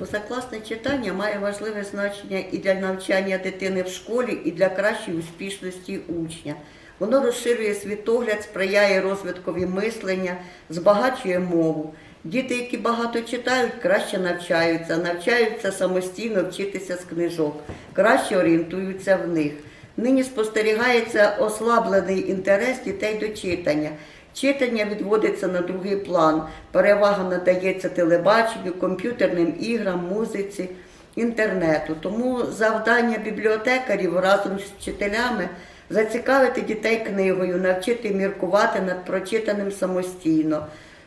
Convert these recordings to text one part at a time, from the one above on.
Позакласне читання має важливе значення і для навчання дитини в школі, і для кращої успішності учня. Воно розширює світогляд, сприяє розвиткові мислення, збагачує мову. Діти, які багато читають, краще навчаються, навчаються самостійно вчитися з книжок, краще орієнтуються в них. Нині спостерігається ослаблений інтерес дітей до читання. Читання відводиться на другий план. Перевага надається телебаченню, комп'ютерним іграм, музиці, інтернету. Тому завдання бібліотекарів разом з вчителями зацікавити дітей книгою, навчити міркувати над прочитаним самостійно,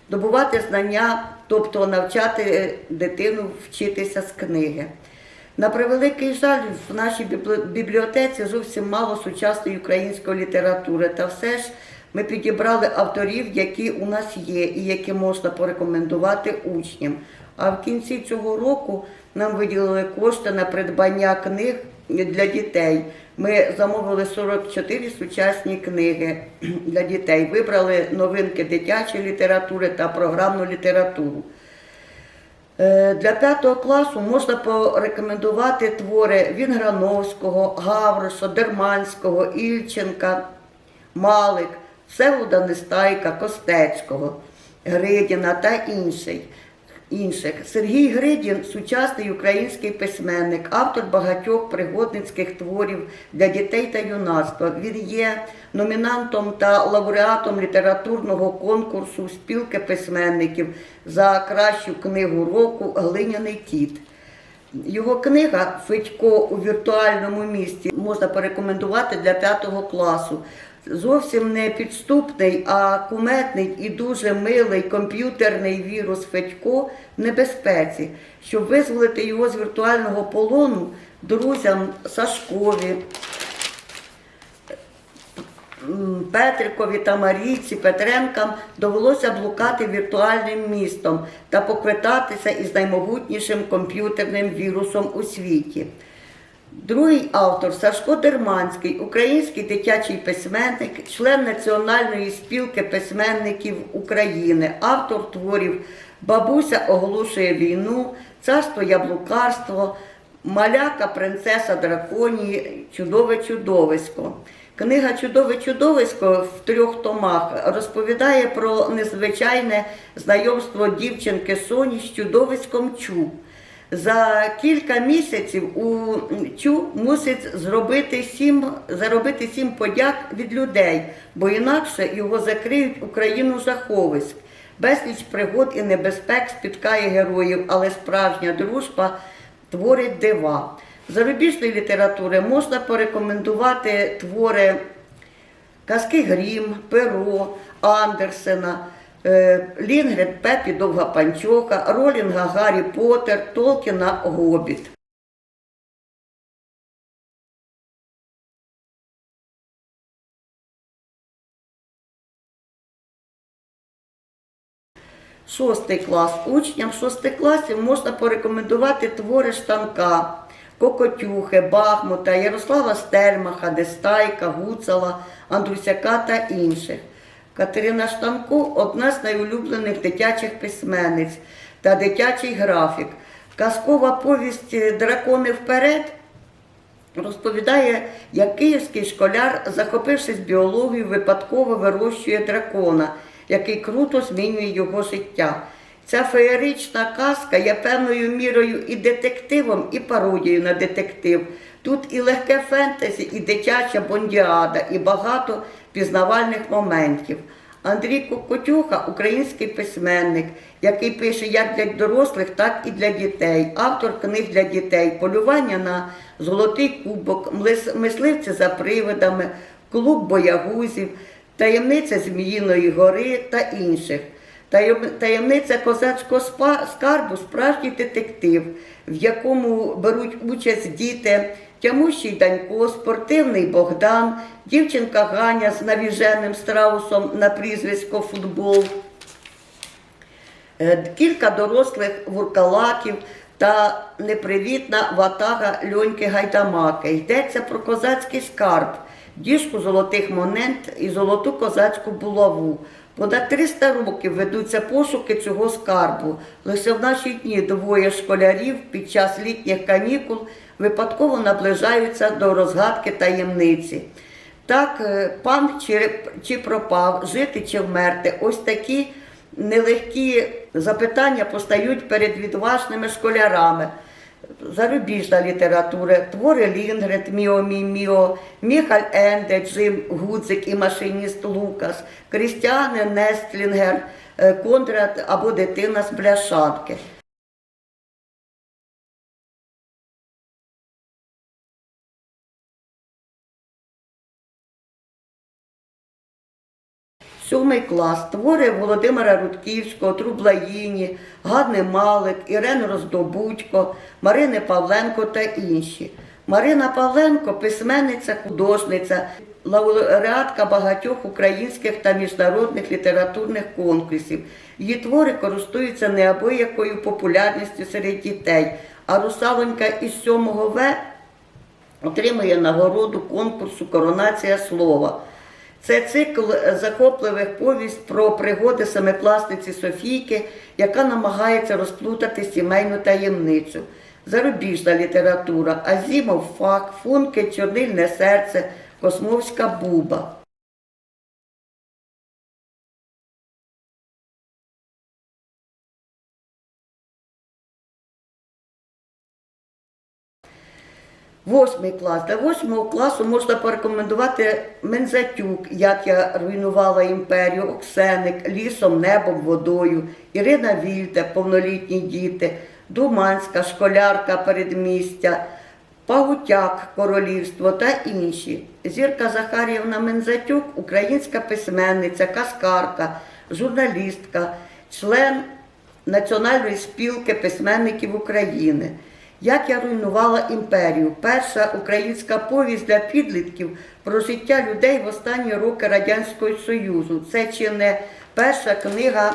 добувати знання, тобто навчати е, дитину вчитися з книги. На превеликий жаль, в нашій бібліотеці зовсім мало сучасної української літератури, та все ж ми підібрали авторів, які у нас є і які можна порекомендувати учням. А в кінці цього року нам виділили кошти на придбання книг для дітей. Ми замовили 44 сучасні книги для дітей. Вибрали новинки дитячої літератури та програмну літературу. Е, Для п'ятого класу можна порекомендувати твори Вінграновського, Гавроша, Дерманського, Ільченка, Малик, Всеволода Нестайка, Костецького, Гридіна та інших. інших. Сергій Гридін сучасний український письменник, автор багатьох пригодницьких творів для дітей та юнацтва. Він є номінантом та лауреатом літературного конкурсу спілки письменників за кращу книгу року Глиняний кіт. Його книга Федько у віртуальному місті можна порекомендувати для п'ятого класу. Зовсім не підступний, а куметний і дуже милий комп'ютерний вірус Федько в небезпеці, щоб визволити його з віртуального полону друзям Сашкові, Петрикові та Марійці Петренкам довелося блукати віртуальним містом та поквитатися із наймогутнішим комп'ютерним вірусом у світі. Другий автор Сашко Дерманський, український дитячий письменник, член Національної спілки письменників України, автор творів Бабуся оголошує війну, Царство яблукарство, Маляка, принцеса драконії, Чудове чудовисько. Книга Чудове чудовисько в трьох томах розповідає про незвичайне знайомство дівчинки Соні з чудовиськом Чу. За кілька місяців у Чу мусить зробити сім, заробити сім подяк від людей, бо інакше його закриють у країну заховиськ. Безліч пригод і небезпек спіткає героїв, але справжня дружба творить дива. Зарубіжної літератури можна порекомендувати твори Казки Грім, Перо, Андерсена, е, Лінгрен Пепі Довга Панчока, Ролінга Гаррі Поттер, Толкіна Гобіт. Шостий клас. Учням шостих класів можна порекомендувати твори Штанка, Кокотюхи, Бахмута, Ярослава Стельмаха, Дестайка, Гуцала, Андрусяка та інших. Катерина Штанко одна з найулюблених дитячих письменниць та дитячий графік. Казкова повість Дракони вперед розповідає, як київський школяр, захопившись біологією, випадково вирощує дракона, який круто змінює його життя. Ця феєрична казка є певною мірою і детективом, і пародією на детектив. Тут і легке фентезі, і дитяча бондіада, і багато пізнавальних моментів. Андрій Кокотюха український письменник, який пише як для дорослих, так і для дітей, автор книг для дітей, полювання на золотий кубок, мисливці за привидами, клуб боягузів, таємниця Зміїної гори та інших. Таємниця козацького скарбу справжній детектив, в якому беруть участь діти, тямущий Данько, спортивний Богдан, дівчинка Ганя з навіженим страусом на прізвисько футбол, е, кілька дорослих вуркалаків та непривітна ватага Льоньки Гайдамаки. Йдеться про козацький скарб, діжку золотих монет і золоту козацьку булаву. Понад 300 років ведуться пошуки цього скарбу. Лише в наші дні двоє школярів під час літніх канікул випадково наближаються до розгадки таємниці. Так, е, пан чи, чи пропав, жити чи вмерти. Ось такі нелегкі запитання постають перед відважними школярами. Зарубіжна література, твори Лінгрет, Міо Мі Міо, Міхаль Енде, Джим Гудзик і машиніст Лукас, Крістіане Нестлінгер, Кондрат або дитина з бляшанки. Сьомий клас. Твори Володимира Рудківського, Трублаїні, Ганни Малик, Ірен Роздобудько, Марини Павленко та інші. Марина Павленко письменниця, художниця, лауреатка багатьох українських та міжнародних літературних конкурсів. Її твори користуються неабиякою популярністю серед дітей. А русалонька із 7 В отримує нагороду конкурсу Коронація слова. Це цикл захопливих повість про пригоди семикласниці Софійки, яка намагається розплутати сімейну таємницю. Зарубіжна література, Азімов фак, функи, Чорнильне серце, Космовська буба. Восьмий клас. Для восьмого класу можна порекомендувати Мензатюк, як я руйнувала імперію, Оксеник, лісом, небом, водою, Ірина Вільте, повнолітні діти, Думанська, школярка передмістя, Пагутяк, королівство та інші. Зірка Захаріївна Мензатюк, українська письменниця, каскарка, журналістка, член Національної спілки письменників України. Як я руйнувала імперію. Перша українська повість для підлітків про життя людей в останні роки Радянського Союзу. Це чи не перша книга,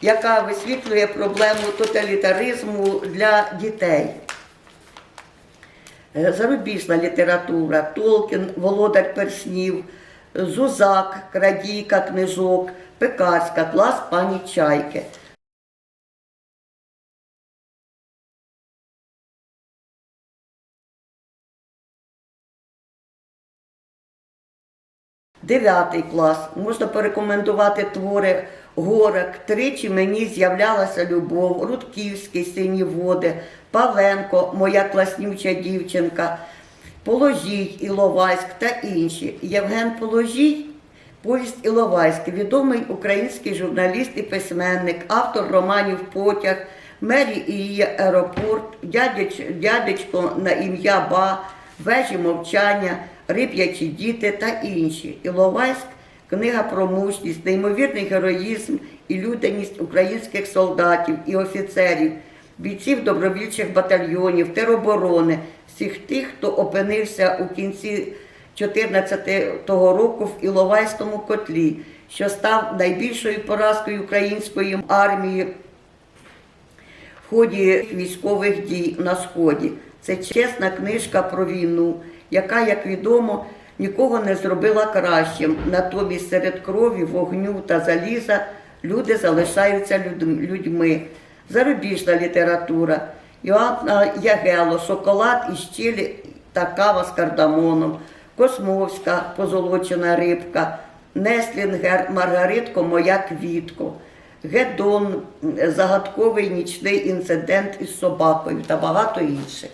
яка висвітлює проблему тоталітаризму для дітей. Е, Зарубіжна література, Толкін, Володар Перснів, Зузак, Крадійка книжок, Пекарська, клас пані Чайки. Дев'ятий клас. Можна порекомендувати твори Горок. Тричі мені з'являлася любов, Рудківський сині води, Павленко, моя класнюча дівчинка, Положій, Іловайськ та інші. Євген Положій, повість Іловайськ, відомий український журналіст і письменник, автор романів Потяг, Мері і її аеропорт, дядечко на ім'я Ба, Вежі мовчання, Риб'ячі діти та інші. Іловайськ книга про мужність, неймовірний героїзм і людяність українських солдатів і офіцерів, бійців добровільчих батальйонів, тероборони, всіх тих, хто опинився у кінці 14-го року в Іловайському котлі, що став найбільшою поразкою української армії в ході військових дій на Сході. Це чесна книжка про війну, яка, як відомо, нікого не зробила кращим. Натомість серед крові, вогню та заліза люди залишаються людьми. Зарубіжна література. Йоанна Ягело, шоколад із чилі та кава з кардамоном, Космовська, позолочена рибка, Неслінгер, Маргаритко, моя квітко. Гедон, загадковий нічний інцидент із собакою та багато інших.